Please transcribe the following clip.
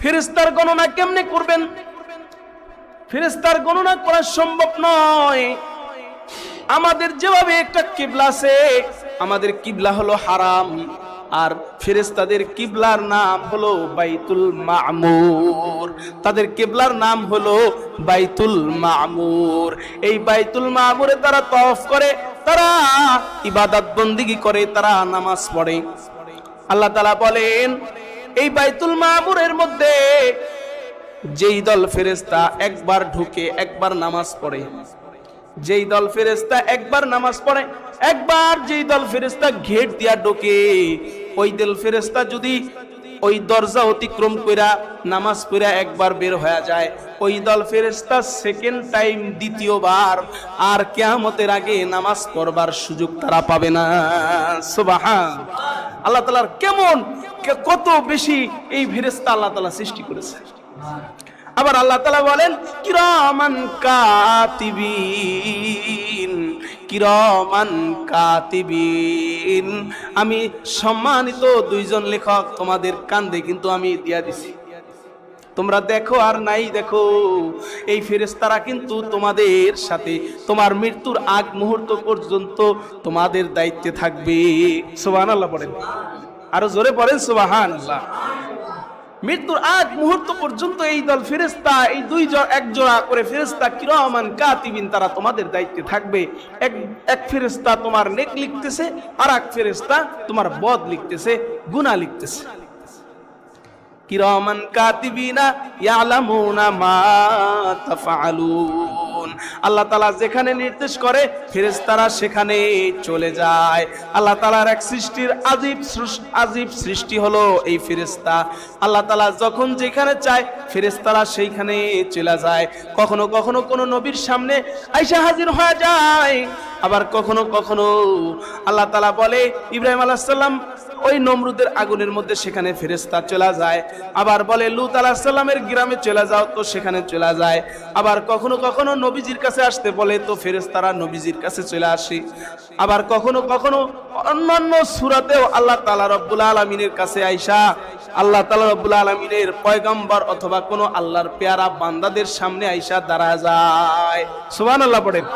ফেরেস্তার গণনা কেমনে করবেন? ফেরেস্তার গণনা করা সম্ভব নয়। আমাদের যেভাবে একটা কিবলা আছে, আমাদের কিবলা হলো হারাম, আর ফেরেস্তাদের কিবলার নাম হলো বাইতুল মামুর। তাদের কিবলার নাম হলো বাইতুল মামুর। এই বাইতুল মামুরে তারা তফ করে, তারা ইবাদত বন্দিগি করে, তারা নামাজ পড়ে। আল্লাহ তালা বলেন এই বাইতুল মামুরের মধ্যে যেই দল ফেরেস্তা একবার ঢুকে, একবার নামাজ পড়ে। যেই দল ফেরেস্তা একবার নামাজ পড়ে, একবার যেই দল ফেরেস্তা ঘেট দিয়া ঢোকে, ওই দল ফেরেস্তা যদি ওই দরজা অতিক্রম কইরা, নামাজ পড়া একবার বের হয়ে যায়, ওই দল ফেরেস্তা সেকেন্ড টাইম দ্বিতীয়বার আর কেয়ামতের আগে নামাজ পড়বার সুযোগ তারা পাবে না। সুবাহান। আল্লাহ তালার কেমন কত বেশি এই ফেরেস্তা আল্লাহ তালা সৃষ্টি করেছে। আবার আল্লাহ তালা বলেন, কিরমান কাতিবিন কিরমান কাতিবিন। আমি সম্মানিত দুইজন লেখক, তোমাদের কান্দে কিন্তু আমি দিয়া দিছি। তোমরা দেখো আর নাই দেখো। এই ফেরেস্তারা কিন্তু তোমাদের সাথে, তোমার মৃত্যুর আগ মুহূর্ত পর্যন্ত তোমাদের দায়িত্বে থাকবে। সুবাহান আল্লাহ পড়েন। আরও জোরে পড়েন সুবাহান আল্লাহ মৃত্যুর আগ মুহূর্ত পর্যন্ত এই দল ফেরেস্তা এই দুই এক জোড়া করে ফেরেস্তা কিরমান কাতিবিন, তারা তোমাদের দায়িত্বে থাকবে। এক এক ফেরেস্তা তোমার নেক লিখতেছে আর এক ফেরেস্তা তোমার বদ লিখতেছে, গুনাহ লিখতেছে। কিরামান কাতিবিনা ইয়ালামুনা মা তাফআলুন। আল্লাহ তাআলা যেখানে নির্দেশ করে, ফেরেশতারা সেখানে চলে যায়। আল্লাহ তাআলার এক সৃষ্টির আজীব আজীব সৃষ্টি হলো এই ফেরেশতা। আল্লাহ তাআলা যখন যেখানে চায়, ফেরেশতারা সেইখানে চলে যায়। কখনো কখনো কোনো নবীর সামনে আইসা হাজির হয়ে যায়। আবার কখনো কখনো আল্লাহ তাআলা বলে, ইব্রাহিম আলাইহিস সালাম ওই নমরুদের আগুনের মধ্যে সেখানে ফেরেস্তা চলে যায়। আবার বলে, লুত আলাহিসাল্লামের গ্রামে চলে যাও তো সেখানে চলে যায়। আবার কখনো কখনো নবীজির কাছে আসতে বলে, তো ফেরেস্তারা নবীজির কাছে চলে আসে। আবার কখনো কখনো অন্যান্য সুরাতেও আল্লাহ তালা রব্বুল আলমিনের কাছে আইসা, আল্লাহ তালা রব্বুল আলমিনের পয়গম্বর অথবা কোনো আল্লাহর পেয়ারা বান্দাদের সামনে আইসা দাঁড়া যায়। সুবান আল্লাহ পড়েন